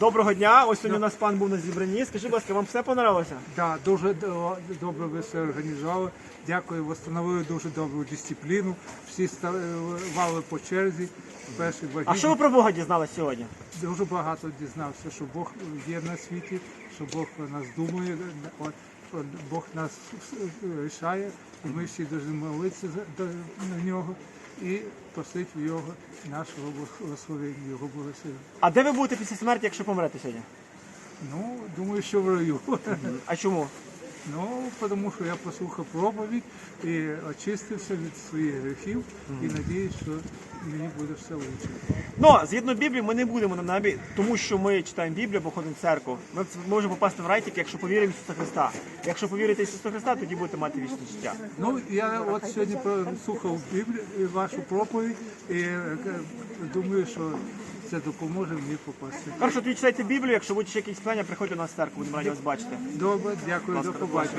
Доброго дня. Ось сьогодні у нас пан був на зібранні. Скажи, будь ласка, вам все понравилося? Да, дуже до- добре ви все організували. Дякую, встановили дуже добру дисципліну. Всі ставали по черзі. Перший А що ви про Бога дізналися сьогодні? Дуже багато дізнався, що Бог є на світі, що Бог про нас думає, от, от Бог нас рішає, і ми всі повинні молитися за- до- на нього і просить в його нашого благословення, його благословення. А де ви будете після смерті, якщо помрете сьогодні? Ну, думаю, що в раю. А чому? Ну, тому що я послухав проповідь і очистився від своїх гріхів і надіюсь, що мені буде все лучше. Ну, згідно Біблії, ми не будемо на небі, тому що ми читаємо Біблію або ходимо в церкву. Ми можемо попасти в рай тільки, якщо повіримо в Ісуса Христа. Якщо повірите в Ісуса Христа, тоді будете мати вічне життя. Ну, я от сьогодні слухав Біблію, вашу проповідь і е, думаю, що це допоможе мені попасти. Хорошо, тоді читайте Біблію, якщо будуть ще якісь питання, приходьте до нас в церкву, будемо раді вас бачити. Добре, дякую, до побачення.